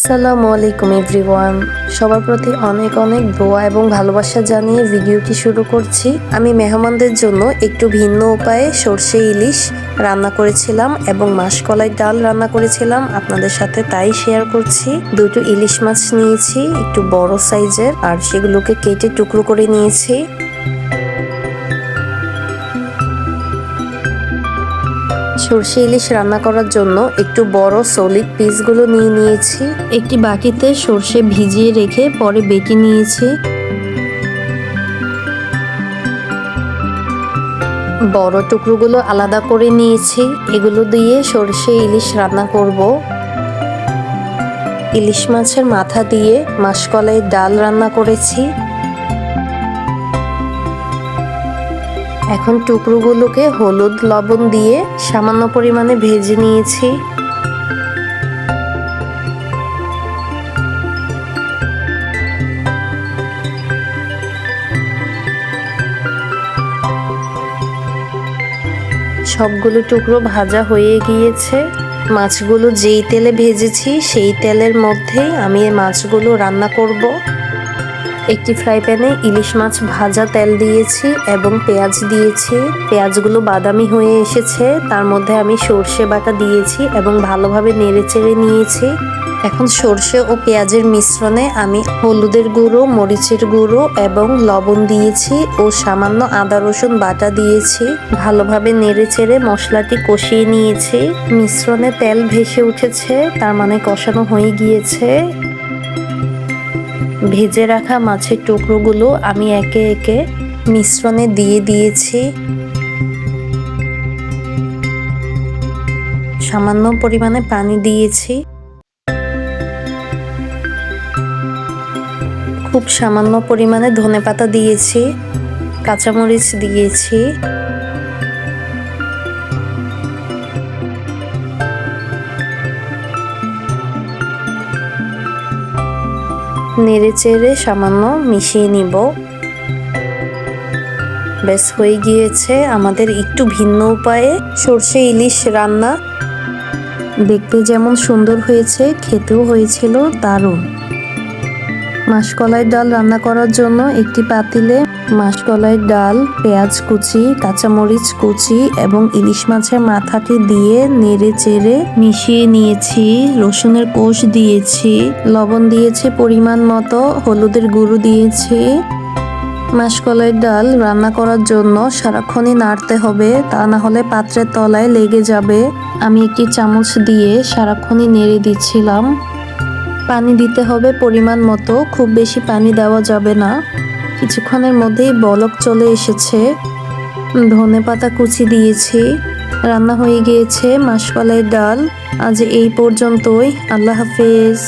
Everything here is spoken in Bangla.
আসসালামু আলাইকুম এভরিওয়ান। সবার প্রতি অনেক অনেক দোয়া এবং ভালোবাসা জানিয়ে ভিডিওটি শুরু করছি। আমি মেহমানদের জন্য একটু ভিন্ন উপায়ে সর্ষে ইলিশ রান্না করেছিলাম এবং মাসকলাই ডাল রান্না করেছিলাম। আপনাদের সাথে তাই শেয়ার করছি। দুটো ইলিশ মাছ নিয়েছি, একটু বড় সাইজের, আর সেগুলোকে কেটে টুকরো করে নিয়েছি। সর্ষে ইলিশ রান্না করার জন্য একটু বড় সলিড পিসগুলো নিয়ে নিয়েছি। একটি বাটিতে সর্ষে ভিজিয়ে রেখে পরে বেটে নিয়েছি। বড় টুকরোগুলো আলাদা করে নিয়েছি। এগুলো দিয়ে সর্ষে ইলিশ রান্না করব। ইলিশ মাছের মাথা দিয়ে মাসকলাই ডাল রান্না করেছি। এখন টুকরোগুলোকে হলুদ লবণ দিয়ে সামান্য পরিমাণে ভেজে নিয়েছি। সবগুলো টুকরো ভাজা হয়ে গিয়েছে। মাছগুলো যেই তেলে ভেজেছি, সেই তেলের মধ্যেই আমি মাছগুলো রান্না করব। একটি ফ্রাই প্যানে ইলিশ মাছ ভাজা তেল দিয়েছি এবং পেঁয়াজ দিয়েছি। পেঁয়াজগুলো বাদামি হয়ে এসেছে। তার মধ্যে আমি সর্ষে বাটা দিয়েছি এবং ভালোভাবে নেড়ে চেড়ে নিয়েছি। এখন সর্ষে ও পেঁয়াজের মিশ্রণে আমি হলুদের গুঁড়ো, মরিচের গুঁড়ো এবং লবণ দিয়েছি ও সামান্য আদা, রসুন বাটা দিয়েছি। ভালোভাবে নেড়ে চেড়ে মশলাটি কষিয়ে নিয়েছি। মিশ্রণে তেল ভেসে উঠেছে, তার মানে কষানো হয়ে গিয়েছে। ভেজে রাখা মাছের টুকরোগুলো আমি একে একে মিশ্রণে দিয়ে দিয়েছি। সামান্য পরিমাণে পানি দিয়েছি। খুব সামান্য পরিমাণে ধনেপাতা দিয়েছি, কাঁচামরিচ দিয়েছি। নেড়ে চেড়ে সামান্য মিশিয়ে নিব। ব্যাস, হয়ে গিয়েছে আমাদের একটু ভিন্ন উপায়ে সর্ষে ইলিশ রান্না। দেখতে যেমন সুন্দর হয়েছে, খেতেও হয়েছিল দারুণ। মাসকলাই ডাল রান্না করার জন্য একটি পাতিলে মাসকলাই ডাল, পেঁয়াজ কুচি, কাঁচামরিচ কুচি এবং ইলিশ মাছের মাথাটি দিয়ে নেড়ে চেড়ে মিশিয়ে নিয়েছি। রসুনের কোষ দিয়েছি, লবণ দিয়েছি পরিমাণ মতো, হলুদের গুঁড়ো দিয়েছি। মাসকলাই ডাল রান্না করার জন্য সারাক্ষণই নাড়তে হবে, তা না হলে পাত্রের তলায় লেগে যাবে। আমি একটি চামচ দিয়ে সারাক্ষণই নেড়ে দিচ্ছিলাম। পানি দিতে হবে পরিমাণ মতো, খুব বেশি পানি দেওয়া যাবে না। কিছুক্ষণের মধ্যেই বলক চলে এসেছে। ধনে পাতা কুচি দিয়েছি। রান্না হয়ে গিয়েছে মাসকলাই ডাল। আজ এই পর্যন্তই। আল্লাহ হাফেজ।